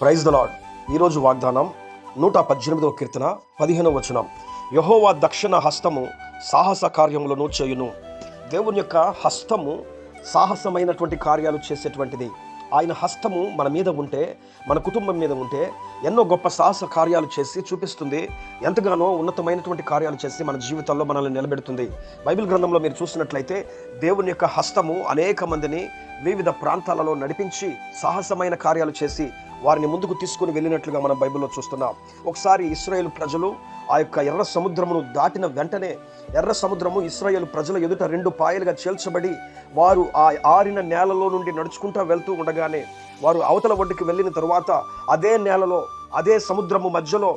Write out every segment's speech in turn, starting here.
Praise the lord ఈరోజు వాగ్దానం నూట పద్దెనిమిదవ కీర్తన పదిహేనవ వచనం. యహోవా దక్షిణ హస్తము సాహస కార్యములను చేయును. దేవుని యొక్క హస్తము సాహసమైనటువంటి కార్యాలు చేసేటువంటిది. ఆయన హస్తము మన మీద ఉంటే మన కుటుంబం మీద ఉంటే ఎన్నో గొప్ప సాహస కార్యాలు చేసి చూపిస్తుంది. ఎంతగానో ఉన్నతమైనటువంటి కార్యాలు చేసి మన జీవితంలో మనల్ని నిలబెడుతుంది. బైబిల్ గ్రంథంలో మీరు చూసినట్లయితే దేవుని యొక్క హస్తము అనేక మందిని వివిధ ప్రాంతాలలో నడిపించి సాహసమైన కార్యాలు చేసి వారిని ముందుకు తీసుకుని వెళ్ళినట్లుగా మనం బైబిల్లో చూస్తున్నాం. ఒకసారి ఇస్రాయేల్ ప్రజలు ఆ యొక్క ఎర్ర సముద్రమును దాటిన వెంటనే ఎర్ర సముద్రము ఇస్రాయేల్ ప్రజల ఎదుట రెండు పాయలుగా చేల్చబడి వారు ఆ ఆరిన నేలలో నుండి నడుచుకుంటూ వెళ్తూ ఉండగానే వారు అవతల ఒడ్డుకి వెళ్ళిన తరువాత అదే నేలలో అదే సముద్రము మధ్యలో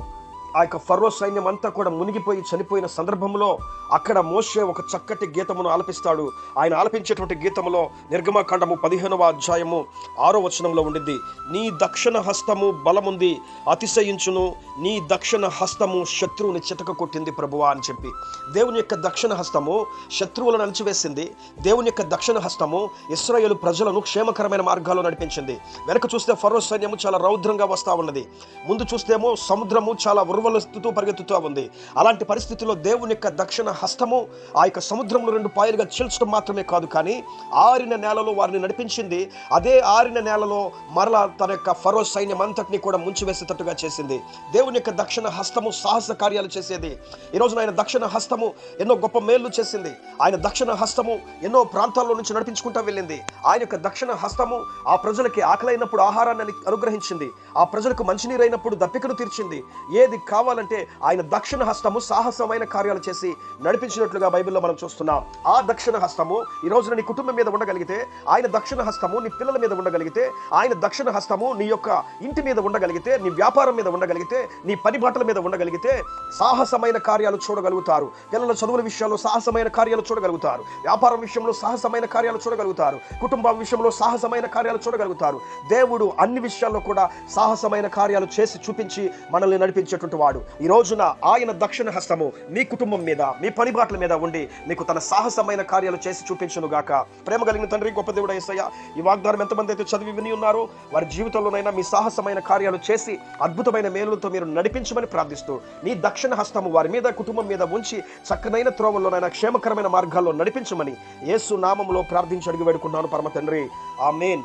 ఆ యొక్క ఫర్రో సైన్యం అంతా కూడా మునిగిపోయి చనిపోయిన సందర్భంలో అక్కడ మోషే ఒక చక్కటి గీతమును ఆలపిస్తాడు. ఆయన ఆలపించేటువంటి గీతములో నిర్గమకాండము పదిహేనవ అధ్యాయము ఆరో వచనంలో ఉండింది నీ దక్షిణ హస్తము బలముంది అతిశయించును. నీ దక్షిణ హస్తము శత్రువుని చితక కొట్టింది ప్రభువా అని చెప్పి. దేవుని యొక్క దక్షిణ హస్తము శత్రువులను అణచివేసింది. దేవుని యొక్క దక్షిణ హస్తము ఇస్రాయేల్ ప్రజలను క్షేమకరమైన మార్గాల్లో నడిపించింది. వెనక చూస్తే ఫరో సైన్యము చాలా రౌద్రంగా వస్తా ఉన్నది. ముందు చూస్తేమో సముద్రము చాలా ఉర్వలస్తుతూ పరిగెత్తుతూ ఉంది. అలాంటి పరిస్థితుల్లో దేవుని యొక్క దక్షిణ హస్తము ఆ యొక్క సముద్రంలో రెండు పాయలుగా చీల్చడం మాత్రమే కాదు కానీ ఆరిన నేలలో వారిని నడిపించింది. అదే ఆరిన నేలలో మరలా తన యొక్క ఫరో సైన్యం అంతటిని కూడా ముంచివేసేటట్టుగా చేసింది. దేవుని యొక్క దక్షిణ హస్తము సాహస కార్యాలు చేసేది. ఈ రోజున ఆయన దక్షిణ హస్తము ఎన్నో గొప్ప మేళ్ళు చేసింది. ఆయన దక్షిణ హస్తము ఎన్నో ప్రాంతాల్లో నుంచి నడిపించుకుంటూ వెళ్ళింది. ఆయన యొక్క దక్షిణ హస్తము ఆ ప్రజలకి ఆకలైనప్పుడు ఆహారాన్ని అనుగ్రహించింది. ఆ ప్రజలకు మంచినీరైనప్పుడు దప్పికను తీర్చింది. ఏది కావాలంటే ఆయన దక్షిణ హస్తము సాహసమైన కార్యాలు చేసి నడిపించినట్లుగా బైబిల్లో మనం చూస్తున్నాం. ఆ దక్షిణ హస్తము ఈ రోజున నీ కుటుంబం మీద ఉండగలిగితే ఆయన దక్షిణ హస్తము నీ పిల్లల మీద ఉండగలిగితే ఆయన దక్షిణ హస్తము నీ యొక్క ఇంటి మీద ఉండగలిగితే నీ వ్యాపారం మీద ఉండగలిగితే నీ పని బాటల మీద ఉండగలిగితే సాహసమైన కార్యాలు చూడగలుగుతారు. పిల్లల చదువుల విషయాల్లో సాహసమైన కార్యాలు చూడగలుగుతారు. వ్యాపారం విషయంలో సాహసమైన కార్యాలు చూడగలుగుతారు. కుటుంబం విషయంలో సాహసమైన కార్యాలు చూడగలుగుతారు. దేవుడు అన్ని విషయాల్లో కూడా సాహసమైన కార్యాలు చేసి చూపించి మనల్ని నడిపించేటువంటి వాడు. ఈ రోజున ఆయన దక్షిణ హస్తము మీ కుటుంబం మీద మీ పని బాటల మీద ఉండి మీకు తన సాహసమైన కార్యాలు చేసి చూపించును గాక. ప్రేమ కలిగిన తండ్రి గొప్ప దేవుడు ఏసయ్య ఈ వాగ్దానం ఎంతమంది అయితే చదివి విని ఉన్నారో వారి జీవితంలోనైనా మీ సాహసమైన కార్యాలు చేసి అద్భుతమైన మేలులతో మీరు నడిపించమని ప్రార్థిస్తూ నీ దక్షిణ హస్తము వారి మీద కుటుంబం మీద ఉంచి చక్కనైన త్రోవల్లోనైనా క్షేమకరమైన మార్గాల్లో నడిపించమని యేసు నామంలో ప్రార్థించి అడిగి వేడుకున్నాను పరమ తండ్రి. ఆమెన్.